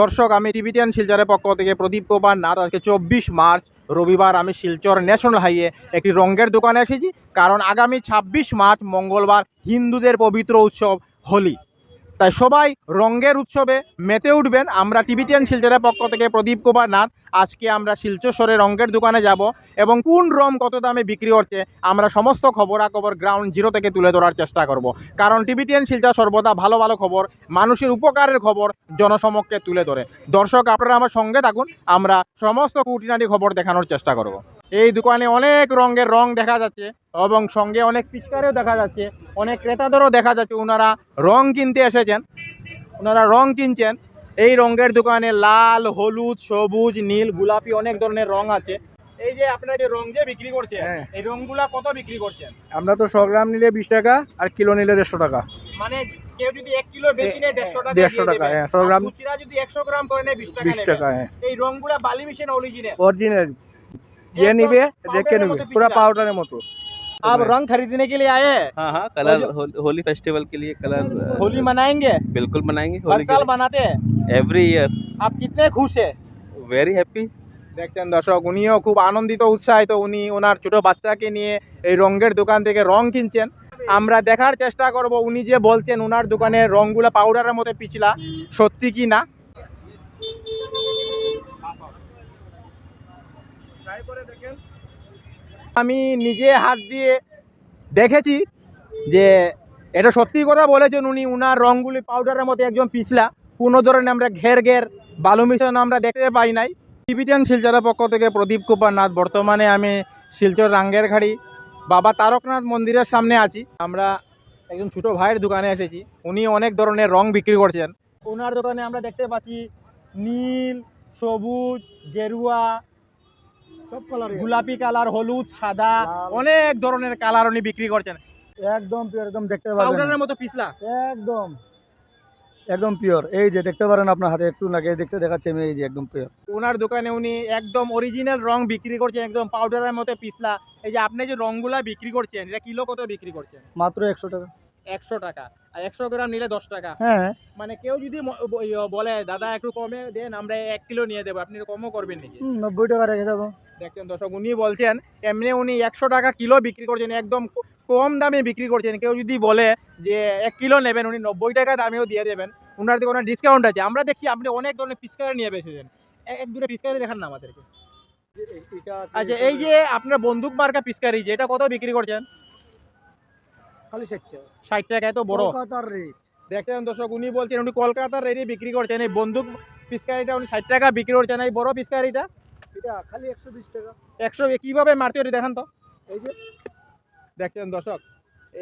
দর্শক, আমি টিভিটিয়ান শিলচরের পক্ষ থেকে প্রদীপ কুমার। নাথ আজকে চব্বিশ মার্চ, রবিবার আমি শিলচর ন্যাশনাল হাইয়ে একটি রঙ্গের দোকানে এসেছি। কারণ আগামী ছাব্বিশ মার্চ, মঙ্গলবার হিন্দুদের পবিত্র উৎসব হোলি। তাই সবাই রঙ্গের উৎসবে মেতে উঠবেন। আমরা টিভিটিয়ান শিলচরের পক্ষ থেকে প্রদীপ কুমার নাথ। আজকে আমরা শিলচরে রঙ্গের দোকানে যাব এবং কোন রং কত দামে বিক্রি হচ্ছে আমরা সমস্ত খবরাখবর গ্রাউন্ড জিরো থেকে তুলে ধরার চেষ্টা করব। কারণ টিভিটিয়ান শিলচর সর্বদা ভালো ভালো খবর, মানুষের উপকারের খবর জনসমক্ষে তুলে ধরে। দর্শক, আপনারা আমার সঙ্গে থাকুন। আমরা সমস্ত কুটিনাটি খবর দেখানোর চেষ্টা করব। এই দোকানে অনেক রঙের রং দেখা যাচ্ছে এবং সঙ্গে অনেক পিচকারেও দেখা যাচ্ছে অনেক ক্রেতাদেরও দেখা যাচ্ছে। ওনারা রং কিনতে এসেছেন ওনারা রং কিনছেন। এই রঙের দোকানে লাল হলুদ সবুজ নীল গোলাপি অনেক ধরনের রং আছে। এই যে আপনারা যে রং যে বিক্রি করছেন হ্যাঁ। এই রংগুলা কত বিক্রি করছেন? আমরা তো শো গ্রাম নিলে বিশ টাকা আর কিলো নিলে দেড়শো টাকা। মানে কেউ যদি এক কিলো বেশি নেয় দেড়শো টাকা দেড়শো টাকা, হ্যাঁ, 100 গ্রাম। যদি একশো গ্রাম করে নেয় বিশ টাকা বিশ টাকা হ্যাঁ। এই রংগুলা বালি মিশে না অরিজিনাল অরিজিনাল যে একদম নিবে দেখে powder-এর নিবে মতো পুরো পিছলা। পাউডারের মতো आप रंग खरीदने के लिए आए हैं हाँ हाँ कलर जो- होल, होली फेस्टिवल के लिए कलर अ, होली मनाएंगे बिल्कुल मनाएंगे हर होली साल बनाते हैं एवरी ईयर आप कितने खुश हैं वेरी हैप्पी দেখছেন দর্শক উনিও খুব আনন্দিত উৎসাহিত উনি ওনার ছোট বাচ্চাকে নিয়ে এই রঙের দোকান থেকে রং কিনছেন আমরা দেখার চেষ্টা করব উনি যে বলছেন ওনার দোকানে রংগুলো পাউডারের মতো পিছলা সত্যি কি না আমি নিজে হাত দিয়ে দেখেছি যে এটা সত্যি কথা বলেছেন উনি, উনার রংগুলি পাউডারের মতো একজন পিছলা। কোনো ধরনের আমরা ঘের ঘের বালু মিশন আমরা দেখতে পাই নাই। টিভিটান শিলচরের পক্ষ থেকে প্রদীপ কুমার নাথ বর্তমানে আমি শিলচর রাঙ্গের ঘাড়ি বাবা তারকনাথ মন্দিরের সামনে আছি। আমরা একজন ছোটো ভাইয়ের দোকানে এসেছি, উনি অনেক ধরনের রং বিক্রি করছেন। ওনার দোকানে আমরা দেখতে পাচ্ছি নীল, সবুজ, গেরুয়া গোলাপি কালার হলুদ সাদা অনেক ধরনের কালার উনি বিক্রি করছেন। একদম পিওর একদম দেখতে পারেন পাউডারের মতো পিছলা? একদম। একদম পিওর এই যে দেখতে পারেন আপনার হাতে একটু লাগে দেখতে দেখাচ্ছে আমি এই যে একদম পিওর ওনার দোকানে উনি একদম অরিজিনাল রং বিক্রি করছেন একদম পাউডারের মতো পিছলা। এই যে আপনি যে রংগুলা বিক্রি করছেন এটা কিলো কত বিক্রি করছেন? মাত্র একশো টাকা। একশো টাকা। আর একশো গ্রাম নিলে দশ টাকা। হ্যাঁ। মানে কেউ যদি বলে দাদা একটু কমে দেন আমরা এক কিলো নিয়ে দেবো। আপনি কমও করবেন নাকি? নব্বই টাকা রেখে দেবো। দেখছেন দর্শক উনি বলছেন এমনি উনি একশো টাকা কিলো বিক্রি করছেন একদম কম দামে বিক্রি করছেন। কেউ যদি বলে যে এক কিলো নেবেন উনি নব্বই টাকা দামেও দিয়ে দেবেন। ওনার দিকে ওনার ডিসকাউন্ট আছে। আমরা দেখছি আপনি অনেক ধরনের পিসকারি নিয়ে বেসেছেন এক এক দুটো পিসকারি দেখান না আমাদেরকে। আচ্ছা এই যে আপনার বন্দুক মার্কা পিসকারি যে এটা কত বিক্রি করছেন? খালি ষাট টাকা। ষাট টাকায় তো বড়। কলকাতার রেট দেখেন দর্শক উনি বলছেন উনি কলকাতার রেটে বিক্রি করছেন। এই বন্দুক পিসকারিটা উনি ষাট টাকা বিক্রি করছেন। এই বড় পিসকারিটা এটা খালি একশো বিশ টাকা। একশো কীভাবে মারতে ওটা দেখান তো। এই যে। দেখছেন দর্শক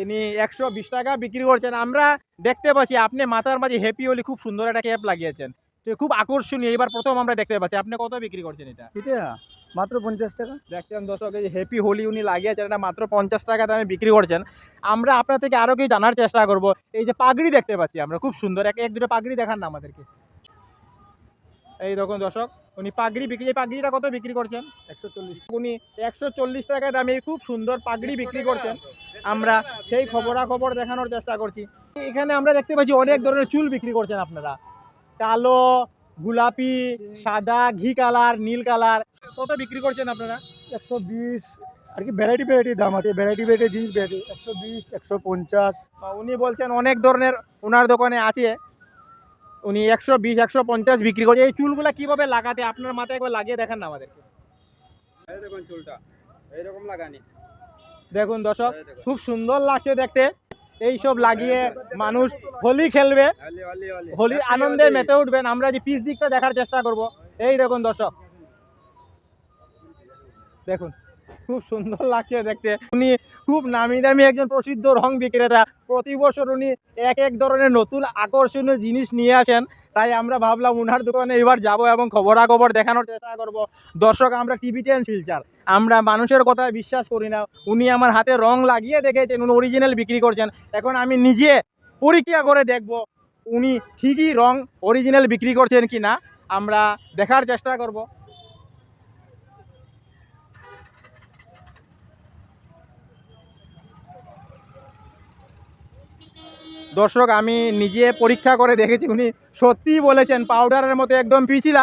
ইনি একশো বিশ টাকা বিক্রি করছেন। আমরা দেখতে পাচ্ছি আপনি মাথার মাঝে হ্যাপি হলি খুব সুন্দর একটা ক্যাপ লাগিয়েছেন। তো খুব আকর্ষণীয় এবার প্রথম আমরা দেখতে পাচ্ছি। আপনি কত বিক্রি করছেন এটা? এটা? মাত্র পঞ্চাশ টাকা? দেখছেন দর্শক এই হ্যাপি হোলি উনি লাগিয়েছেন এটা মাত্র পঞ্চাশ টাকা দামে বিক্রি করছেন। আমরা আপনার থেকে আরও কিছু জানার চেষ্টা করব। এই যে পাগড়ি দেখতে পাচ্ছি আমরা খুব সুন্দর। এক এক দুটো পাগড়ি দেখান না আমাদেরকে। এই দেখুন দর্শক উনি পাগড়ি বিক্রি এই পাগড়িটা কত বিক্রি করছেন? একশো চল্লিশ। উনি একশো চল্লিশ টাকা দামে খুব সুন্দর পাগড়ি বিক্রি করছেন। আমরা সেই খবরাখবর দেখানোর চেষ্টা করছি। এখানে আমরা দেখতে পাচ্ছি অনেক ধরনের চুল বিক্রি করছেন আপনারা। কালো গোলাপি সাদা ঘি কালার নীল কালার। কত বিক্রি করছেন আপনারা? একশো বিশ আর কি ভ্যারাইটি ভ্যারাইটি দাম আছে। ভ্যারাইটি ভ্যারাইটি জিনিস ভ্যারাইটি একশো বিশ একশো পঞ্চাশ। উনি বলছেন অনেক ধরনের ওনার দোকানে আছে। উনি একশো বিশ একশো পঞ্চাশ বিক্রি করছে এই চুলগুলো কীভাবে লাগাতে? আপনার মাথায় একবার লাগিয়ে দেখেন না আমাদেরকে। দেখুন চুলটা। এইরকম লাগানি। দেখুন দর্শক খুব সুন্দর লাগছে দেখতে। এই সব লাগিয়ে মানুষ হোলি খেলবে। হোলির আনন্দে মেতে উঠবেন। আমরা যে পিস দিকটা দেখার চেষ্টা করব, এই দেখুন দর্শক। দেখুন, খুব সুন্দর লাগছে দেখতে। উনি খুব নামি দামি একজন প্রসিদ্ধ রং বিক্রেতা। প্রতি বছর উনি এক এক ধরনের নতুন আকর্ষণীয় জিনিস নিয়ে আসেন। তাই আমরা ভাবলাম উনার দোকানে এবার যাব এবং খবরাখবর দেখানোর চেষ্টা করব। দর্শক, আমরা টিভি টেন শিলচার। আমরা মানুষের কথায় বিশ্বাস করি না। উনি আমার হাতে রং লাগিয়ে দেখেছেন, উনি অরিজিনাল বিক্রি করছেন। এখন আমি নিজে পরীক্ষা করে দেখব উনি ঠিকই রং অরিজিনাল বিক্রি করছেন কি না আমরা দেখার চেষ্টা করব। দর্শক, আমি নিজে পরীক্ষা করে দেখেছি, উনি সত্যিই বলেছেন পাউডারের মতো একদম পিছিলা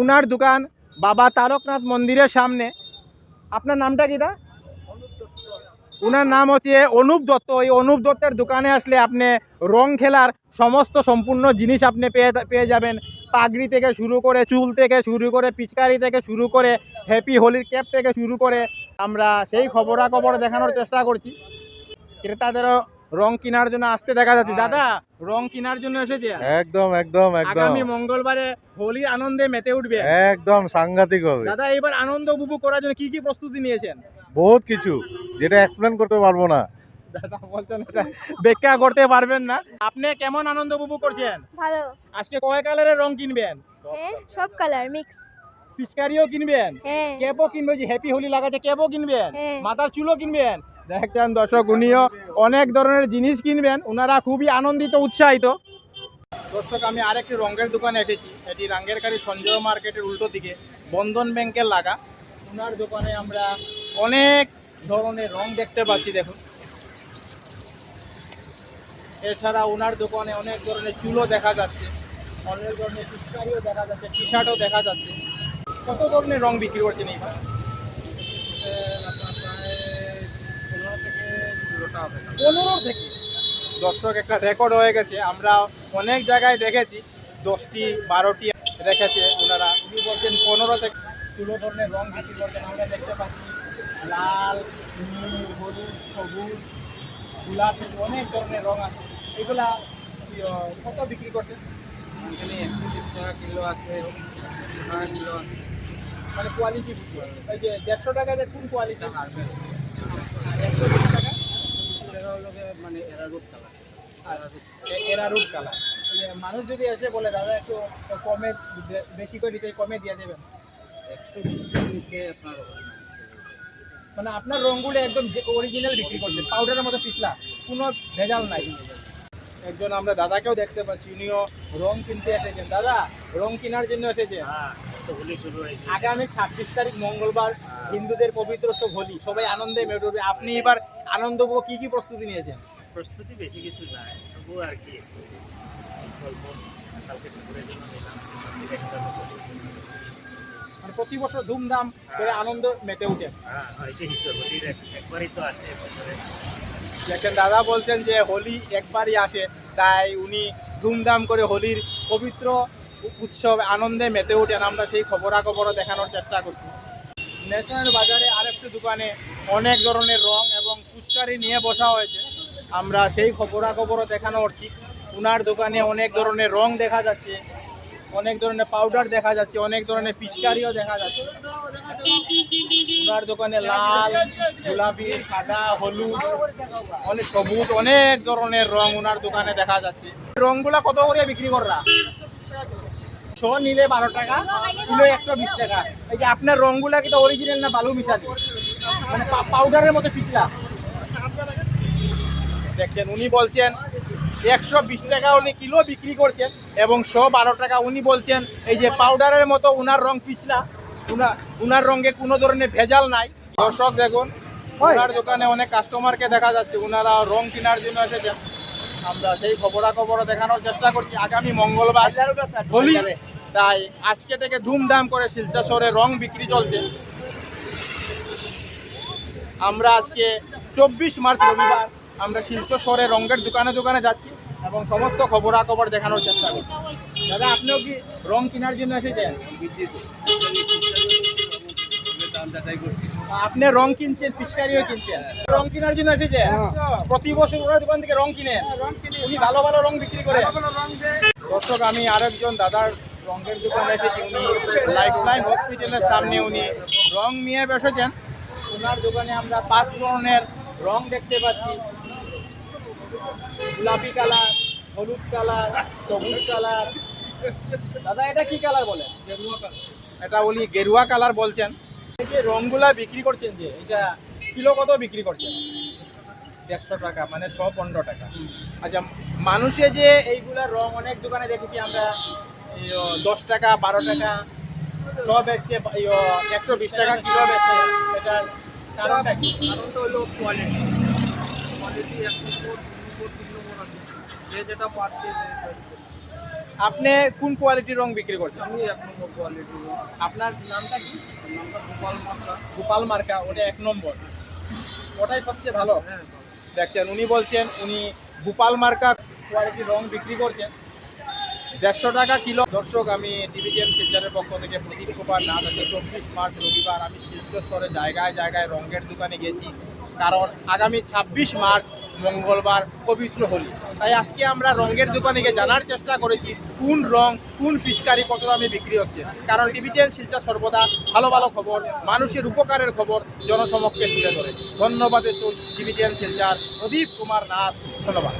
উনার দোকান বাবা তারকনাথ মন্দিরের সামনে। আপনার নামটা কি দা? ওনার নাম হচ্ছে অনুপ দত্ত। ওই অনুপ দত্তের দোকানে আসলে আপনি রং খেলার সমস্ত সম্পূর্ণ জিনিস আপনি পেয়ে পেয়ে যাবেন। পাগড়ি থেকে শুরু করে চুল থেকে শুরু করে পিচকারি থেকে শুরু করে হ্যাপি হোলির ক্যাপ থেকে শুরু করে আমরা সেই খবরাখবর দেখানোর চেষ্টা করছি। ক্রেতাদেরও রং কেনার জন্য আসতে দেখা যাচ্ছে। দাদা রং কেনার জন্য এসেছে। একদম একদম একদম। আগামী মঙ্গলবারে হোলির আনন্দে মেতে উঠবে। একদম সাংঘাতিক হবে। দাদা এবার আনন্দ উপভোগ করার জন্য কি কি প্রস্তুতি নিয়েছেন? বহুত কিছু যেটা এক্সপ্লেন করতে পারব না। দাদা বলছেন এটা ব্যাখ্যা করতে পারবেন না। আপনি কেমন আনন্দ উপভোগ করছেন? ভালো। আজকে কয় কালারের রং কিনবেন? হ্যাঁ সব কালার মিক্স। পিচকারিও কিনবেন? হ্যাঁ। যে হ্যাপি হোলি লাগাচ্ছে কিনবেন? হ্যাঁ। মাথার চুলও কিনবেন? দেখছেন দর্শক, উনিও অনেক ধরনের জিনিস কিনবেন ওনারা খুবই আনন্দিত, উৎসাহিত। দর্শক, আমি আরেকটি রঙের দোকানে এসেছি। এটি রাঙ্গেরকারি সঞ্জয় মার্কেটের উল্টো দিকে, বন্ধন ব্যাংকের লাগা। ওনার দোকানে আমরা অনেক ধরনের রং দেখতে পাচ্ছি, দেখুন। এছাড়া ওনার দোকানে অনেক ধরনের চুলও দেখা যাচ্ছে, অনেক ধরনের পিচকারিও দেখা যাচ্ছে টি শার্টও দেখা যাচ্ছে। কত ধরনের রং বিক্রি করছেন এইবার পনেরো থেকে দর্শক একটা রেকর্ড হয়ে গেছে। আমরা অনেক জায়গায় দেখেছি দশটি বারোটি রেখেছে। ওনারা উনি বলছেন পনেরো থেকে ষোলো ধরনের রং বিক্রি করছেন আমরা দেখতে পাচ্ছি লাল নীল হলুদ সবুজ গোলাপি অনেক ধরনের রং আছে। এগুলা কত বিক্রি করছেন? এখানে একশো বিশ টাকা কিলো আছে টাকা কিলো আছে। মানে কোয়ালিটি এই যে দেড়শো টাকা কোন কোয়ালিটি একশো হলো মানে কালার কালার মানুষ যদি এসে বলে দাদা একটু কমে বেশি করে দিতে কমে দিয়ে দেবেন। একশো বিশের নিচে আপনার মানে আপনার রঙগুলো একদম অরিজিনাল বিক্রি করছেন পাউডারের মতো পিছলা কোনো ভেজাল নাই। একজন আমরা দাদাকেও দেখতে পাচ্ছি উনিও রং কিনতে এসেছেন। দাদা রং কেনার জন্য এসেছেন। আগামী ছাব্বিশ তারিখ মঙ্গলবার হিন্দুদের পবিত্র সব হোলি সবাই আনন্দে মেটে উঠবে। আপনি এবার আনন্দ উপভোগ কি কি প্রস্তুতি নিয়েছেন? প্রস্তুতি বেশি কিছু নাই তবু আর কি। মানে প্রতি বছর ধুমধাম করে আনন্দ মেতে উঠেন হ্যাঁ একবারই তো আসে দেখেন দাদা বলছেন যে হোলি একবারই আসে তাই উনি ধুমধাম করে হোলির পবিত্র উৎসব আনন্দে মেতে ওঠেন। আমরা সেই খবরাখবরও দেখানোর চেষ্টা করছি। ন্যাশনাল বাজারে আরেকটি দোকানে অনেক ধরনের রং এবং ফুচকারি নিয়ে বসা হয়েছে। আমরা সেই খবরাখবরও দেখানো করছি উনার দোকানে অনেক ধরনের রং দেখা যাচ্ছে, অনেক ধরনের পাউডার দেখা যাচ্ছে, অনেক ধরনের পিচকারিও দেখা যাচ্ছে। ওনার দোকানে লাল, গোলাপি, সাদা, হলুদ, অনেক সবুজ, অনেক ধরনের রং ওনার দোকানে দেখা যাচ্ছে। রংগুলা কত করে বিক্রি কররা ছ নিলে বারো টাকা কিলো একশো বিশ টাকা। এই যে আপনার রংগুলা কি অরিজিনাল না বালু মিশালি? মানে পাউডারের মতো পিছলা। দেখছেন উনি বলছেন একশো বিশ টাকা উনি কিলো বিক্রি করছেন এবং শো বারো টাকা উনি বলছেন এই যে পাউডারের মতো উনার রং পিছলা। উনার উনার রঙে কোনো ধরনের ভেজাল নাই। দর্শক দেখুন ওনার দোকানে অনেক কাস্টমারকে দেখা যাচ্ছে ওনারা রং কেনার জন্য এসেছেন। আমরা সেই খবরাখবর দেখানোর চেষ্টা করছি। আগামী মঙ্গলবার হোলি তাই আজকে থেকে ধুমধাম করে শিলচা শহরে রং বিক্রি চলছে। আমরা আজকে চব্বিশ মার্চ রবিবার আমরা শিলচর শহরে রঙের দোকানে দোকানে যাচ্ছি এবং সমস্ত খবরাখবর দেখানোর চেষ্টা করছি। দাদা, আপনিও কি রং কেনার জন্য এসেছেন? আপনি রং কিনছেন, পিচকারিও কিনছেন। রং কেনার জন্য এসেছেন? প্রতি বছর ওনার দোকান থেকে রং কিনেন। উনি ভালো ভালো রং বিক্রি করে দর্শক, আমি আরেকজন দাদার রঙের দোকানে এসেছি উনি লাইফলাইন হসপিটালের সামনে উনি রং নিয়ে বসেছেন। ওনার দোকানে আমরা পাঁচ ধরনের রং দেখতে পাচ্ছি। গোলাপি কালার, হলুদ কালার, সবুজ কালার। দাদা, এটা কি কালার বলেন? এটা উনি গেরুয়া কালার বলছেন। এই যে রংগুলা বিক্রি করছেন যে, এটা কিলো কত বিক্রি করছেন? দেড়শো টাকা মানে ছ পনেরো টাকা। আচ্ছা মানুষে যে এইগুলা রং অনেক দোকানে দেখেছি আমরা। দশ টাকা বারো টাকা সব বেচছে একশো বিশ টাকা কিলো বেচছে এটার কারণটা কি? কারণটা হলো কোয়ালিটি কোয়ালিটি যে যেটা পাচ্ছে আপনি কোন কোয়ালিটির রং বিক্রি করছেন? আমি এক নম্বর কোয়ালিটি আপনার নামটা কি? নামটা গোপাল মাত্রা গোপাল মার্কা ওটা এক নম্বর। ওটাই সবচেয়ে ভালো। হ্যাঁ দেখছেন উনি বলছেন উনি গোপাল মার্কা কোয়ালিটির রং বিক্রি করছেন। দেড়শো টাকা কিলো। দর্শক, আমি ডিভিজেন শিলচরের পক্ষ থেকে প্রদীপ কুমার না আজকে চব্বিশ মার্চ রবিবার। আমি শিলচর জায়গায় জায়গায় রঙের দোকানে গেছি। কারণ আগামী ছাব্বিশ মার্চ মঙ্গলবার পবিত্র হোলি। তাই আজকে আমরা রঙের দোকানে গিয়ে জানার চেষ্টা করেছি, কোন রং, কোন পিচকারি কত দামে বিক্রি হচ্ছে। কারণ ডিভিজেন শিলচর সর্বদা ভালো ভালো খবর, মানুষের উপকারের খবর জনসমক্ষে তুলে ধরে। ধন্যবাদ ডিভিজেন শিলচর প্রদীপ কুমার নাথ। ধন্যবাদ।